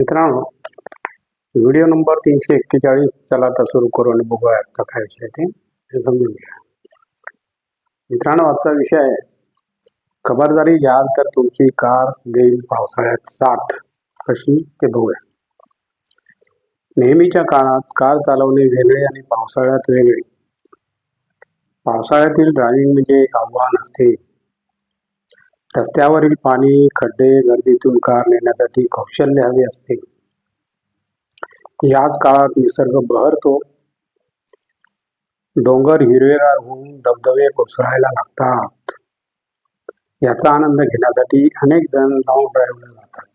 मित्रांनो video number तीनशे एक्केचाळीस चला आता सुरू करू आणि बघूया आजचा काय विषय ते. हे समजून घ्या. मित्रांनो आजचा विषय आहे खबरदारी घ्याल तर तुमची कार देईल पावसाळ्यात साथ. कशी? ते बघूया. नेहमीच्या काळात कार चालवणे वेगळे आणि पावसाळ्यात वेगळे. पावसाळ्यातील ड्रायव्हिंग म्हणजे एक आव्हान असते. रस्त्यावरील पाणी खड्डे गर्दीतून कार नेण्यासाठी कौशल्य हवे असते. याच काळात निसर्ग बहरतो. डोंगर हिरवेगार होऊन धबधबे कोसळायला लागतात. याचा आनंद घेण्यासाठी अनेक जण लॉंग ड्राईव्हला जातात.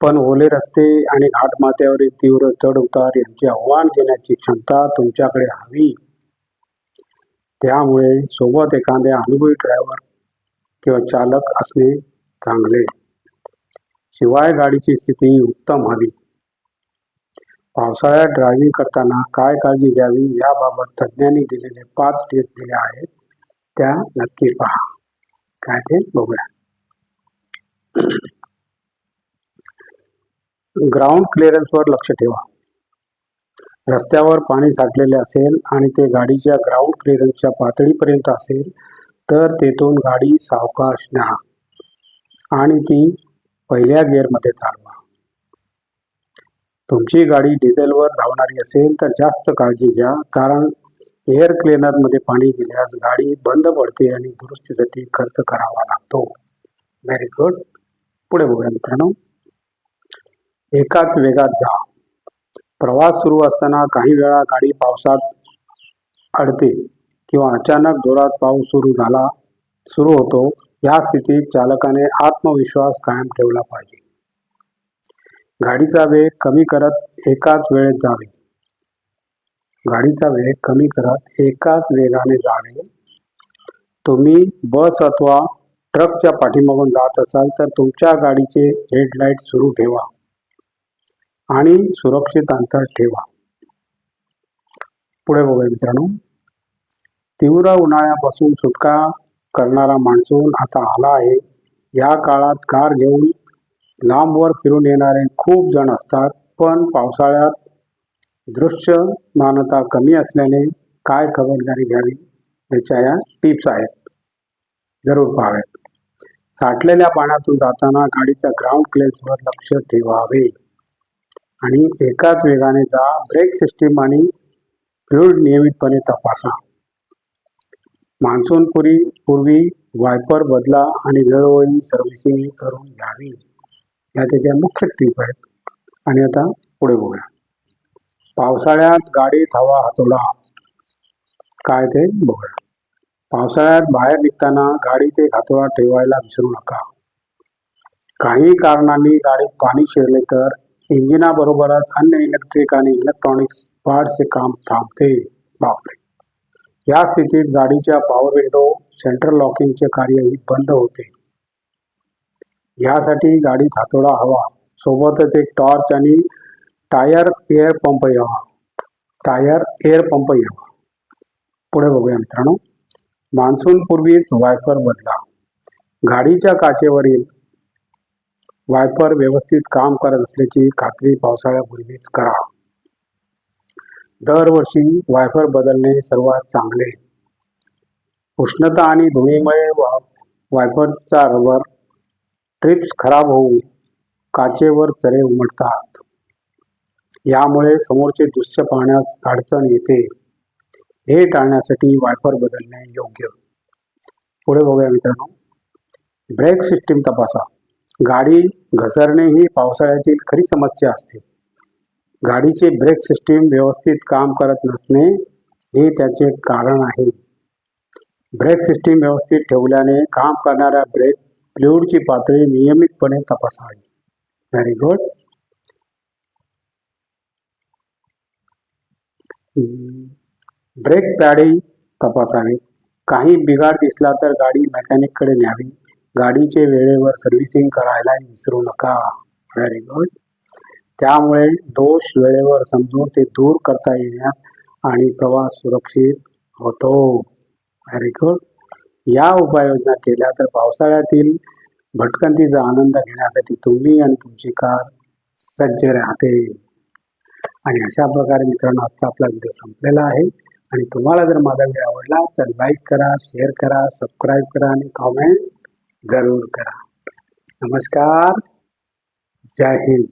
पण ओले रस्ते आणि घाटमाथ्यावरील तीव्र चढ उतार यांचे आव्हान घेण्याची क्षमता तुमच्याकडे हवी. त्यामुळे सोबत एखाद्या अनुभवी ड्रायव्हर किंवा चालक असणे चांगले. शिवाय गाडीची स्थिती उत्तम हवी. पावसाळ्यात ड्रायव्हिंग करताना काय काळजी घ्यावी याबाबत तज्ज्ञांनी दिलेले पाच टिप्स दिल्या आहेत. त्या नक्की पहा. काय ते? बघूया. ग्राउंड क्लिअरन्सवर लक्ष ठेवा. रस्त्यावर पाणी साठलेले असेल आणि ते गाडीच्या ग्राउंड क्लिअरन्सच्या पातळीपर्यंत असेल तर तेथून गाडी सावकाश न्या आणि ती पहिल्या गिअरमध्ये चालवा. तुमची गाडी डिझेलवर धावणारी असेल तर जास्त काळजी घ्या कारण एअर क्लिनरमध्ये पाणी गेल्यास गाडी बंद पडते आणि दुरुस्तीसाठी खर्च करावा लागतो. व्हेरी गुड पुढे बघूया मित्रांनो. एकाच वेगात जा. प्रवास सुरू असताना काही वेळा गाडी पावसात अडते. किंवा अचानक जोरात पाऊस सुरू झाला सुरू होतो या स्थितीत चालकाने आत्मविश्वास कायम ठेवला पाहिजे. गाडीचा वेग कमी करत एकाच वेळेत जावे. गाडीचा वेग कमी करत एकाच वेगाने जावे. तुम्ही बस अथवा ट्रकच्या पाठीमागून जात असाल तर तुमच्या गाडीचे हेडलाईट सुरू ठेवा आणि सुरक्षित अंतर ठेवा. पुढे बघूया मित्रांनो. तीव्र उन्हाळ्यापासून सुटका करणारा मान्सून आता आला आहे. या काळात कार घेऊन लांबवर फिरून येणारे खूप जण असतात पण पावसाळ्यात दृश्यमानता कमी असल्याने काय खबरदारी घ्यावी? याच्या या टिप्स आहेत. जरूर पाहाव्यात. साठलेल्या पाण्यातून जाताना गाडीच्या ग्राउंड क्लेजवर लक्ष ठेवावे. आणि एकाच वेगाने जा. ब्रेक सिस्टीम आणि फ्लूइड नियमितपणे तपासा. मान्सूनपुरी पूर्वी पूर्वी वायपर बदला आणि वेळोवेळी सर्व्हिसिंग करून घ्यावी. या त्याच्या मुख्य टीप आहेत. आणि आता पुढे बघूया. पावसाळ्यात गाडीत हवा हातोडा काय ते बघूया. पावसाळ्यात बाहेर निघताना गाडीत एक हातोडा ठेवायला विसरू नका. काही कारणांनी गाडीत पाणी शिरले तर इंजिनाबरोबरच अन्य इलेक्ट्रिक आणि इलेक्ट्रॉनिक्स पार्टचे काम थांबते. बापरे. या स्थितीत गाडीच्या पॉवर विंडो सेंट्रल लॉकिंगचे कार्यही बंद होते. यासाठी गाडीत हातोडा हवा. सोबतच एक टॉर्च आणि टायर एअर पंप हवा टायर एअर पंप यावा. पुढे बघूया मित्रांनो. मान्सूनपूर्वीच वायफर वायपर बदला. गाडीच्या काचेवरील वायपर व्यवस्थित काम करत असल्याची खात्री पावसाळ्यापूर्वीच करा. दरवर्षी वायफर बदलणे सर्वात चांगले. उष्णता आणि धुळीमुळे वा वायपरचा रबर ट्रिप्स खराब होऊन काचेवर चरे उमटतात. यामुळे समोरचे दृश्य पाहण्यास अडचण येते. हे टाळण्यासाठी वायफर बदलणे योग्य. पुढे बघूया मित्रांनो. ब्रेक सिस्टीम तपासा. गाडी घसरणे ही पावसाळ्यातील खरी समस्या असते. गाडीचे ब्रेक सिस्टीम व्यवस्थित काम करत नसणे हे त्याचे कारण आहे. ब्रेक सिस्टीम व्यवस्थित ठेवल्याने काम करणाऱ्या ब्रेक फ्लुईडची पातळी नियमितपणे तपासावी. व्हेरी गुड ब्रेक पॅडही तपासावी. काही बिघाड दिसला तर गाडी मेकॅनिककडे न्यावी. गाडीचे वेळेवर सर्व्हिसिंग करायला विसरू नका. व्हेरी गुड त्यामुळे दोष वेळेवर समजून ते दूर करता येण्यात आणि प्रवास सुरक्षित होतो. व्हेरी गुड या उपाययोजना केल्या तर पावसाळ्यातील भटकंतीचा आनंद घेण्यासाठी तुम्ही आणि तुमची कार सज्ज राहते. आणि अशा प्रकारे मित्रांनो आजचा आपला व्हिडिओ संपलेला आहे. आणि तुम्हाला जर माझा व्हिडिओ आवडला तर लाईक करा शेअर करा सबस्क्राईब करा आणि कॉमेंट जरूर करा. नमस्कार. जय हिंद.